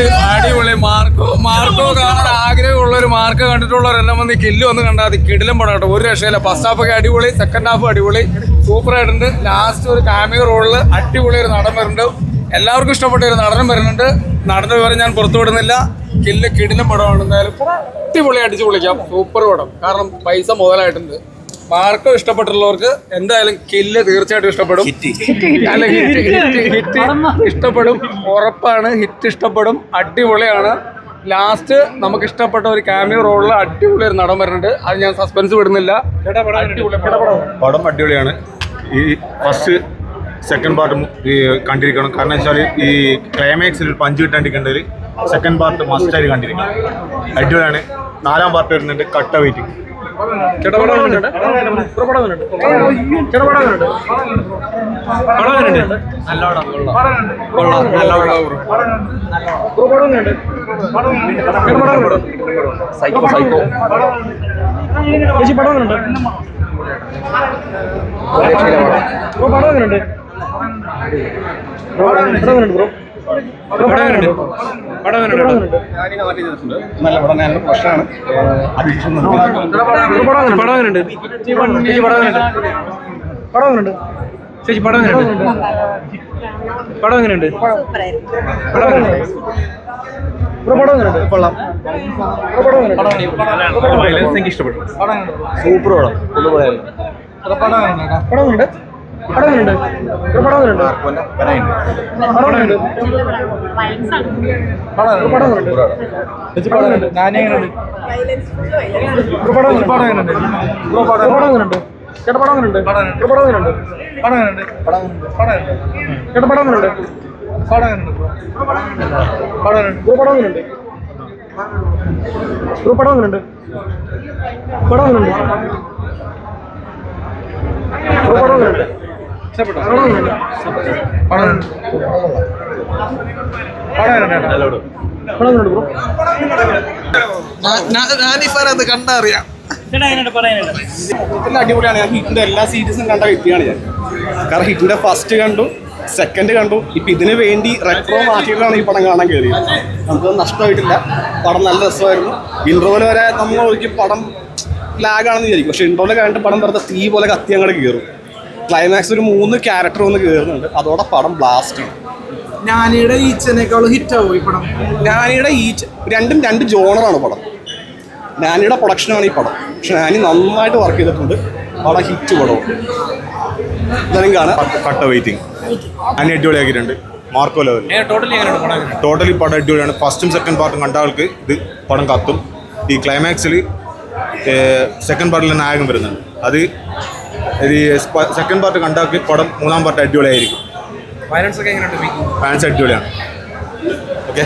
അടിപൊളി Marco Marco കാണാൻ ആഗ്രഹമുള്ള ഒരു മാർക്ക് കണ്ടിട്ടുള്ളവരെല്ലാം വന്ന് കില്ല് വന്ന് കണ്ടാൽ കിടിലും പടം കേട്ടോ. ഒരു രക്ഷയില്ല. ഫസ്റ്റ് ഹാഫ് ഒക്കെ അടിപൊളി. സെക്കൻഡ് ഹാഫ് അടിപൊളി. സൂപ്പർ ആയിട്ടുണ്ട്. ലാസ്റ്റ് ഒരു കാമിയ റോളിൽ അടിപൊളി ഒരു നടൻ വരുന്നുണ്ട്. എല്ലാവർക്കും ഇഷ്ടപ്പെട്ട ഒരു നടനും വരുന്നുണ്ട്. നടന്റെ വിവരം ഞാൻ പുറത്തു വിടുന്നില്ല. കില്ല് കിടിലും പടമാണ്. എന്തായാലും അടിപൊളി അടിച്ചു പൊളിക്കാം. സൂപ്പർ പടം. കാരണം പൈസ മുതലായിട്ടുണ്ട്. മാർക്കോ ഇഷ്ടപ്പെട്ടുള്ളവർക്ക് എന്തായാലും കില്ല് തീർച്ചയായിട്ടും ഇഷ്ടപ്പെടും. അല്ല ഹിറ്റ് ഹിറ്റ് ഹിറ്റ് ഇഷ്ടപ്പെടും. ഉറപ്പാണ്. ഹിറ്റ് ഇഷ്ടപ്പെടും. അടിപൊളിയാണ്. ലാസ്റ്റ് നമുക്ക് ഇഷ്ടപ്പെട്ട ഒരു ക്യാമിയോ റോളിൽ അടിപൊളി ഒരു നടൻ വരുന്നുണ്ട്. അത് ഞാൻ സസ്പെൻസ് വിടുന്നില്ല. പടം അടിപൊളിയാണ്. ഈ ഫസ്റ്റ് സെക്കൻഡ് പാർട്ട് കണ്ടിരിക്കണം. കാരണം വെച്ചാൽ ഈ ക്ലൈമാക്സിൽ ഒരു പഞ്ച് കിട്ടാണ്ടിരിക്കേണ്ടത് സെക്കൻഡ് പാർട്ട് മസ്റ്റായിട്ട് കണ്ടിരിക്കണം. അടിപൊളിയാണ്. നാലാം പാർട്ട് വരുന്നുണ്ട്. കട്ട വെയിറ്റിംഗ് ചേട്ടാ പടം എങ്ങനെയുണ്ട്? ബ്രോ പടം എങ്ങനെയുണ്ട്? ചേട്ടാ പടം? പടം നല്ല പടം പടം? പടം എങ്ങനെയുണ്ട്? ചേച്ചി പടം എങ്ങനെയുണ്ട്? നല്ല പടം ഞാൻ പ്രശ്നമാണ് പടം? ചേച്ചി പടം എങ്ങനെയുണ്ട്? പടം എങ്ങനെയുണ്ട്? ചേച്ചി പടം എങ്ങനെയുണ്ട്? കൊള്ളാം. എനിക്ക് ഇഷ്ടപ്പെട്ടു സൂപ്പർ പടം പടം എങ്ങനെയുണ്ട് പടം എങ്ങനെയുണ്ട് ബ്രോ പടം എങ്ങനെയുണ്ട് പടം എങ്ങനെയുണ്ട് പടം എങ്ങനെയുണ്ട് പടം എങ്ങനെയുണ്ട് ചേച്ചി പടം എങ്ങനെയുണ്ട് ഞാൻ എങ്ങനെയുണ്ട് ബ്രോ പടം എങ്ങനെയുണ്ട് പടം എങ്ങനെയുണ്ട് ബ്രോ പടം പടം എങ്ങനെയുണ്ട് ചേട്ടാ പടം എങ്ങനെയുണ്ട് ബ്രോ പടം എങ്ങനെയുണ്ട് പടം എങ്ങനെയുണ്ട് പടം പടം എങ്ങനെയുണ്ട് പടം എങ്ങനെയുണ്ട് പടം എങ്ങനെയുണ്ട് പടം എങ്ങനെയുണ്ട് ബ്രോ പടം എങ്ങനെയുണ്ട് പടം എങ്ങനെയുണ്ട് ബ്രോ പടം എങ്ങനെയുണ്ട് ഹിറ്റിന്റെ എല്ലാ സീരീസും കണ്ട വ്യക്തിയാണ് ഞാൻ കാരണം ഹിറ്റിന്റെ ഫസ്റ്റ് കണ്ടു സെക്കൻഡ് കണ്ടു ഇപ്പൊ ഇതിന് വേണ്ടി റെട്രോ മാറ്റിയിട്ടാണ് ഈ പടം കാണാൻ കയറിയത് നമുക്ക് നഷ്ടമായിട്ടില്ല പടം നല്ല രസമായിരുന്നു ഇൻട്രോൽ വരെ നമ്മൾ ഒരിക്കലും പടം ലാഗാണെന്ന് വിചാരിക്കും. പക്ഷെ ഇൻട്രോൽ കഴിഞ്ഞിട്ട് പടം വെറുതെ തീ പോലെ കത്തി അങ്ങോട്ട് കയറും ക്ലൈമാക്സ് ഒരു മൂന്ന് ക്യാരക്ടർ ഒന്ന് കയറുന്നുണ്ട് അതോടെ പടം ബ്ലാസ്റ്റ് ഞാനിയുടെ ഈച്ചനേക്കാളും ഹിറ്റ് ആവും ഈ പടം. നാനിയുടെ ഈച്ച രണ്ടും രണ്ട് ജോണറാണ് പടം. നാനിയുടെ പ്രൊഡക്ഷനാണ് ഈ പടം. പക്ഷെ നാനി നന്നായിട്ട് വർക്ക് ചെയ്തിട്ടുണ്ട്. പടം ഹിറ്റ് പടവും. കാണാം. കട്ട വെയിറ്റിംഗ് അതിന് അടിപൊളിയാക്കിയിട്ടുണ്ട്. മാർക്കോ ലെവൽ ടോട്ടലി പടം? അടിപൊളിയാണ്. ഫസ്റ്റും സെക്കൻഡ് പാർട്ടും കണ്ട ആൾക്ക് ഇത് പടം കത്തും. ഈ ക്ലൈമാക്സിൽ സെക്കൻഡ് പാർട്ടിൽ നായകൻ വരുന്നുണ്ട്. അത് ഈ സെക്കൻഡ് പാർട്ട് കണ്ടാക്കി പടം മൂന്നാം പാർട്ട് അടിപൊളിയായിരിക്കും. ഫാൻസ് അടിപൊളിയാണ്. ഓക്കെ